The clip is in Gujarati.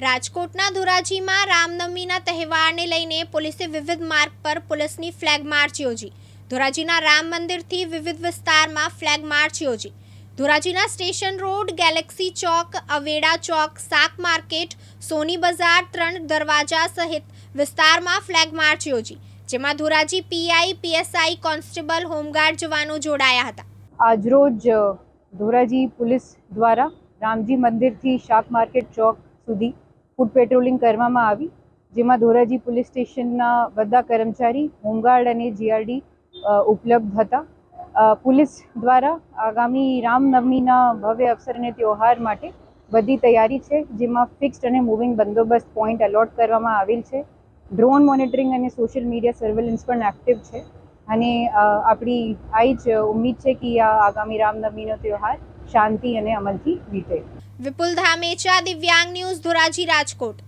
રાજકોટના ધોરાજીમાં રામનવમીના તહેવારને લઈને પોલીસે વિવિધ માર્ગ પર પોલીસની ફ્લેગ માર્ચ યોજી. ધોરાજીના રામ મંદિરથી વિવિધ વિસ્તારમાં ફ્લેગ માર્ચ યોજી. ધોરાજીના સ્ટેશન રોડ, ગેલેક્સી ચોક, અવેડા ચોક, શાક માર્કેટ, સોની બજાર, ત્રણ દરવાજા સહિત વિસ્તારમાં ફ્લેગ માર્ચ યોજી. જેમાં Dhoraji PI, PSI constable, home guard જવાનો જોડાયા હતા. આજરોજ ધોરાજી પોલીસ દ્વારા રામજી મંદિરથી શાક માર્કેટ ચોક સુધી ફૂડ પેટ્રોલિંગ કરવામાં આવી, જેમાં ધોરાજી પોલીસ સ્ટેશનના બધા કર્મચારી, હોમગાર્ડ અને જીઆરડી ઉપલબ્ધ હતા. પોલીસ દ્વારા આગામી રામનવમીના ભવ્ય અવસર અને ત્યોહાર માટે બધી તૈયારી છે, જેમાં ફિક્સ્ડ અને મૂવિંગ બંદોબસ્ત પોઈન્ટ એલોટ કરવામાં આવેલ છે. ડ્રોન મોનિટરિંગ અને સોશિયલ મીડિયા સર્વેલન્સ પણ એક્ટિવ છે. અને આપણી આ જ ઉમ્મીદ છે કે આ આગામી રામનવમીનો ત્યોહાર શાંતિ અને અમલથી વીતે. વિપુલ ધામેચા દિવ્યાંગ ન્યૂઝ ધોરાજી રાજકોટ.